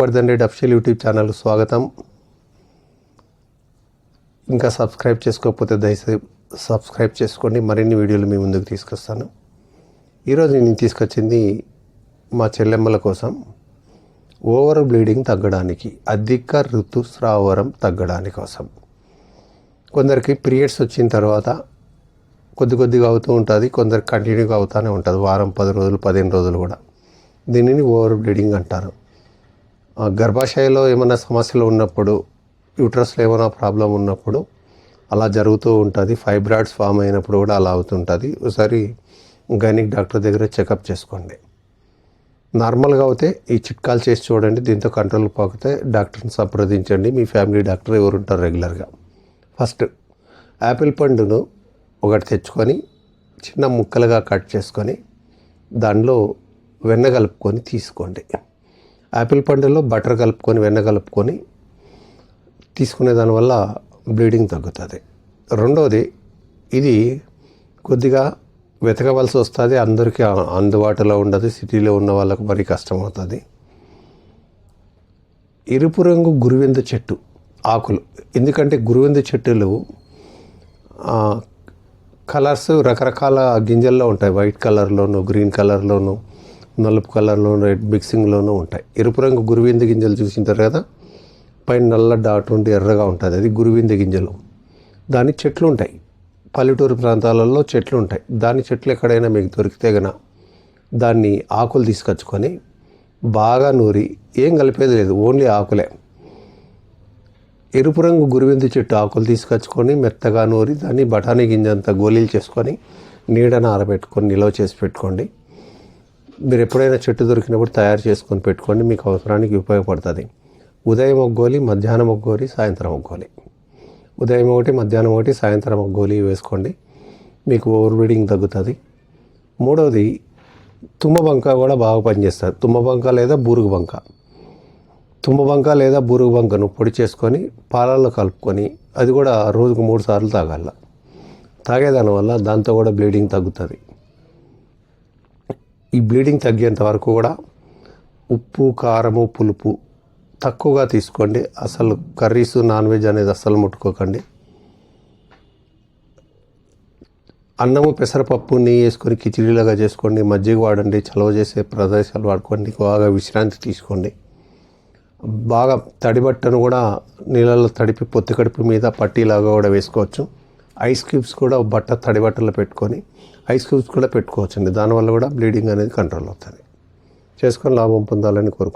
Vardhan Reddy official YouTube channel స్వాగతం. ఇంకా subscribe చేసుకోకపోతే దయచేసి సబ్స్క్రైబ్ చేసుకోండి. మరిన్ని వీడియోలు మీ ముందుకు తీసుకొస్తాను. ఈరోజు నేను తీసుకొచ్చింది మా చెల్లెమ్మల కోసం. ఓవర్ బ్లీడింగ్ తగ్గడానికి అధిక ఋతుస్రావరం తగ్గడానికి కోసం. కొందరికి పీరియడ్స్ వచ్చిన తర్వాత కొద్ది కొద్దిగా అవుతూ ఉంటుంది కొందరికి కంటిన్యూగా అవుతూనే ఉంటుంది. వారం పది రోజులు పదిహేను రోజులు కూడా. దీనిని ఓవర్ బ్లీడింగ్ అంటారు. గర్భాశయంలో ఏమైనా సమస్యలు ఉన్నప్పుడు యూట్రస్లో ఏమైనా ప్రాబ్లం ఉన్నప్పుడు అలా జరుగుతూ ఉంటుంది. ఫైబ్రాయిడ్స్ ఫామ్ అయినప్పుడు కూడా అలా అవుతుంటుంది. ఒకసారి గైనిక్ డాక్టర్ దగ్గర చెకప్ చేసుకోండి. నార్మల్గా అయితే ఈ చిట్కాలు చేసి చూడండి దీంతో కంట్రోల్ పోకపోతే డాక్టర్ని సంప్రదించండి. మీ ఫ్యామిలీ డాక్టర్ ఎవరు ఉంటారు రెగ్యులర్గా. ఫస్ట్ యాపిల్ పండును ఒకటి తెచ్చుకొని చిన్న ముక్కలుగా కట్ చేసుకొని దానిలో వెన్న కలుపుకొని తీసుకోండి. యాపిల్ పండులో బటర్ కలుపుకొని వెన్న కలుపుకొని తీసుకునే దానివల్ల బ్లీడింగ్ తగ్గుతుంది. రెండవది ఇది కొద్దిగా వెతకవలసి వస్తుంది. అందరికీ అందుబాటులో ఉండదు. సిటీలో ఉన్న వాళ్ళకు మరీ కష్టం అవుతుంది ఎరుపు రంగు గురువింద చెట్టు ఆకులు. ఎందుకంటే గురువింద చెట్టులు కలర్స్ రకరకాల గింజల్లో ఉంటాయి. వైట్ కలర్లోను గ్రీన్ కలర్లోను. నలుపు కలర్లో రెడ్ మిక్సింగ్లోనూ ఉంటాయి. ఎరుపు రంగు గురువింద గింజలు చూసింటారు కదా? పైన నల్ల డాట్ ఉండి ఎర్రగా ఉంటుంది. అది గురువింద గింజలు. దాని చెట్లు ఉంటాయి. పల్లెటూరు ప్రాంతాలలో చెట్లు ఉంటాయి. దాని చెట్లు ఎక్కడైనా మీకు దొరికితే గన దాన్ని ఆకులు తీసుకొచ్చుకొని బాగా నూరి ఏం కలిపేది లేదు ఓన్లీ ఆకులే. ఎరుపు రంగు గురువింద చెట్టు ఆకులు తీసుకొచ్చుకొని మెత్తగా నూరి దాన్ని బఠానీ గింజంత గోళీలు చేసుకొని నీడన ఆరబెట్టుకొని నిల్వ చేసి పెట్టుకోండి. మీరు ఎప్పుడైనా చెట్టు దొరికినప్పుడు తయారు చేసుకొని పెట్టుకోండి మీకు అవసరానికి ఉపయోగపడుతుంది. ఉదయం ఒక గోలి మధ్యాహ్నం ఒక గోలి సాయంత్రం ఒక గోలి ఉదయం ఒకటి మధ్యాహ్నం ఒకటి సాయంత్రం ఒక గోలి వేసుకోండి మీకు ఓవర్ బ్రీడింగ్ తగ్గుతుంది. మూడవది తుమ్మ బంక కూడా బాగా పనిచేస్తుంది. తుమ్మ బంక లేదా బూరుగు బంక. తుమ్మ బంక లేదా బూరుగు బంకను పొడి చేసుకొని పాలల్లో కలుపుకొని అది కూడా రోజుకు మూడు సార్లు తాగాల. తాగేదాని వల్ల దాంతో కూడా బ్లీడింగ్ తగ్గుతుంది. ఈ బ్లీడింగ్ తగ్గేంత వరకు కూడా ఉప్పు కారము పులుపు తక్కువగా తీసుకోండి. అసలు కర్రీస్ నాన్ వెజ్ అనేది అస్సలు ముట్టుకోకండి. అన్నము పెసరపప్పు నెయ్యి వేసుకొని కిచిడీలాగా చేసుకోండి. మజ్జిగ వాడండి చలవ చేసే ప్రదేశాలు వాడుకోండి. బాగా విశ్రాంతి తీసుకోండి. బాగా తడి బట్టను కూడా నీళ్ళలో తడిపి పొత్తి కడుపు మీద పట్టీలాగా కూడా వేసుకోవచ్చు. ఐస్ క్యూబ్స్ కూడా బట్ట తడి బట్టలు పెట్టుకొని ఐస్ క్యూబ్స్ కూడా పెట్టుకోవచ్చండి. దానివల్ల కూడా బ్లీడింగ్ అనేది కంట్రోల్ అవుతుంది. చేసుకొని లాభం పొందాలని కోరుకుంటున్నాను